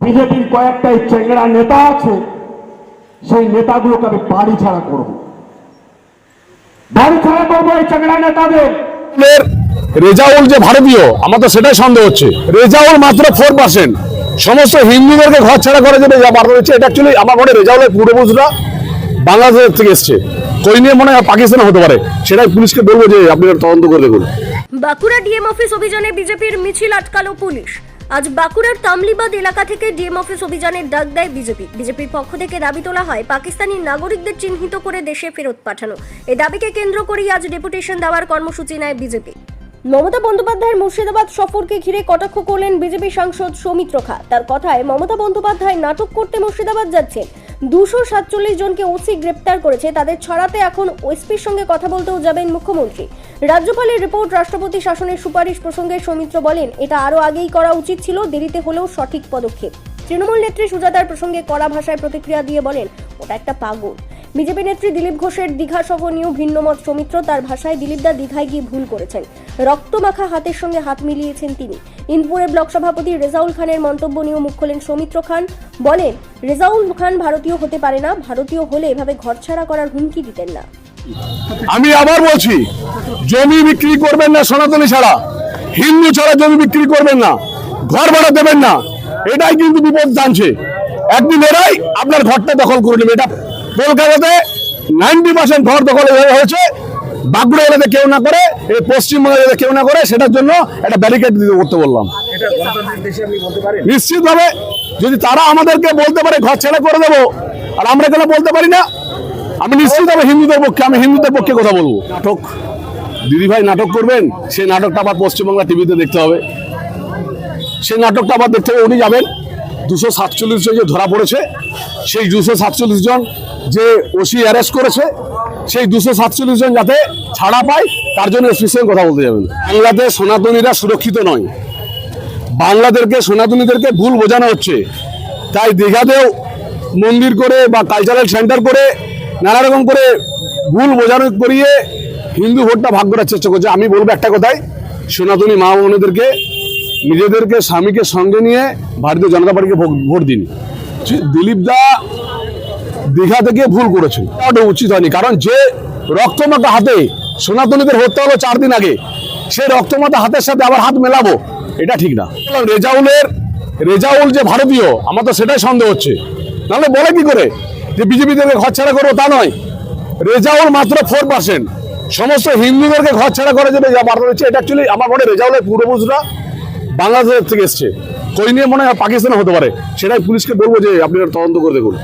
বিজেপির কয়েকটাই চেংড়া নেতা আছে সেই নেতাগুলোকে আমি বাড়ি ছাড়া করব। বাড়ি ছাড়া করব এই চেংড়া নেতাদের। রেজাউল যে ভারতীয় আমার তো সেটাই সন্দেহ হচ্ছে। রেজাউল মাত্র ফোর পার্সেন্ট সমস্ত হিন্দুদেরকে ঘর ছাড়া করা যাবে যা বার্তা হচ্ছে এটা অ্যাকচুয়ালি আমার মনে হয় রেজাউলের পূর্বপুরুষরা বাংলাদেশ থেকে এসছে। কই নিয়ে মনে হয় পাকিস্তানে হতে পারে। সেটাই পুলিশকে বলব যে আপনি তদন্ত করে দেখুন। বাঁকুড়া ডিএম অফিস অভিযানে বিজেপির মিছিল আটকালো পুলিশ। আজ বাঁকুড়ার তামলিবাদ এলাকা থেকে ডিএম অফিস অভিযানের ডাক দেয় বিজেপি। বিজেপির পক্ষ থেকে দাবি তোলা হয়, পাকিস্তানি নাগরিকদের চিহ্নিত করে দেশে ফেরত পাঠানো। এই দাবিকে কেন্দ্র করেই আজ ডেপুটেশন দেওয়ার কর্মসূচি নেয় বিজেপি। মমতা বন্দ্যোপাধ্যায়ের মুর্শিদাবাদ সফরকে ঘিরে কটাক্ষ করলেন বিজেপি সাংসদ সৌমিত্র খা। তার কথায়, মমতা বন্দ্যোপাধ্যায় নাটক করতে মুর্শিদাবাদ যাচ্ছেন। দুশো সাতচল্লিশ জনকে ওসি গ্রেপ্তার করেছে, তাদের ছড়াতে এখন ওএসপির সঙ্গে কথা বলতেও যাবেন মুখ্যমন্ত্রী। রাজ্যপালের রিপোর্ট রাষ্ট্রপতি শাসনের সুপারিশ প্রসঙ্গে সৌমিত্র বলেন, এটা আরও আগেই করা উচিত ছিল, দেরিতে হলেও সঠিক পদক্ষেপ। তৃণমূল নেত্রী সুজাতার প্রসঙ্গে কড়া ভাষায় প্রতিক্রিয়া দিয়ে বলেন, ওটা একটা পাগল। বিজেপি নেত্রী দিলীপ ঘোষের দীঘা সহ নিয়েও ভিন্নমত সৌমিত্র তার ভাষায় দিলীপদা দীঘায় গিয়ে ভুল করেছেন। রক্তমাখা হাতের সঙ্গে হাত মিলিয়েছেন তিনি। ইনপুরের ব্লক সভাপতি রেজাউল খানের মন্তব্য নিয়েও মুখ খোলেন সৌমিত্র খান। বলেন, রেজাউল খান ভারতীয় হতে পারে না, ভারতীয় হলে এভাবে ঘরছাড়া করার হুমকি দিতেন না। আমি আবার বলছি, জমি বিক্রি করবেন না সনাতনী ছাড়া, হিন্দু ছাড়া জমি বিক্রি করবেন না, ঘর ভাড়া দেবেন না। এটাই কিন্তু বিপদ জানছে। একদিন এরাই আপনার ঘরটা দখল করে নেবে। এটা কলকাতাতে নাইনটি পার্সেন্ট ঘর দখল হয়ে- হয়েছে। বাঁকুড়া এলাকাতে কেউ না করে এই পশ্চিমবঙ্গের এলাকাতে কেউ না করে সেটার জন্য একটা ব্যারিকেড দিতে করতে বললাম। নিশ্চিতভাবে যদি তারা আমাদেরকে বলতে পারে ঘর ছেড়ে করে দেবো আর আমরা কেন বলতে পারি না? আমি নিশ্চিতভাবে হিন্দুদের পক্ষে আমি হিন্দুদের পক্ষে কথা বলব। নাটক। দিদিভাই নাটক করবেন সেই নাটকটা আবার পশ্চিমবাংলা টিভিতে দেখতে হবে। সেই নাটকটা আবার দেখতে হবে উনি যাবেন। দুশো সাতচল্লিশ জন যে ধরা পড়েছে, সেই দুশো সাতচল্লিশ জন যে ওসি অ্যারেস্ট করেছে, সেই দুশো সাতচল্লিশ জন যাতে ছাড়া পায়, তার জন্য এসপির সঙ্গে কথা বলতে যাবেন। বাংলাদেশ সনাতনীরা সুরক্ষিত নয়। বাংলাদেরকে সনাতনীদেরকে ভুল বোঝানো হচ্ছে। তাই দীঘাতেও মন্দির করে বা কালচারাল সেন্টার করে, নানা রকম করে ভুল বোঝানো করিয়ে হিন্দু ভোটটা ভাগ করার চেষ্টা করছে। আমি বলব একটা কথাই সনাতনী মা বোনেদেরকে নিজেদেরকে স্বামীকে সঙ্গে নিয়ে ভারতীয় জনতা পার্টিকে ভোট- দিন। দিলীপ দা দীঘা থেকে ভুল করেছেন ওটা উচিত হয়নি। কারণ যে রক্তমাতা হাতে সনাতনীদের হত্যা হলো চার দিন আগে সেই রক্তমাতা হাতের সাথে আবার হাত মেলাবো, এটা ঠিক না। রেজাউলের, রেজাউল যে ভারতীয়, আমার তো সেটাই সন্দেহ হচ্ছে। নাহলে বলে কি করে যে বিজেপি থেকে ঘর ছাড়া করব তা নয়? রেজাউল মাত্র ফোর পার্সেন্ট সমস্ত হিন্দুদেরকে ঘর ছাড়া করে যাবে, যা বার্তা হচ্ছে এটা অ্যাকচুয়ালি আমার মনে রেজাউলের পূর্বপুরুষরা বাংলাদেশ থেকে এসছে। কই নিয়ে মনে হয় পাকিস্তানে হতে পারে। সেটাই পুলিশকে বলব যে আপনি তদন্ত করে দেখুন।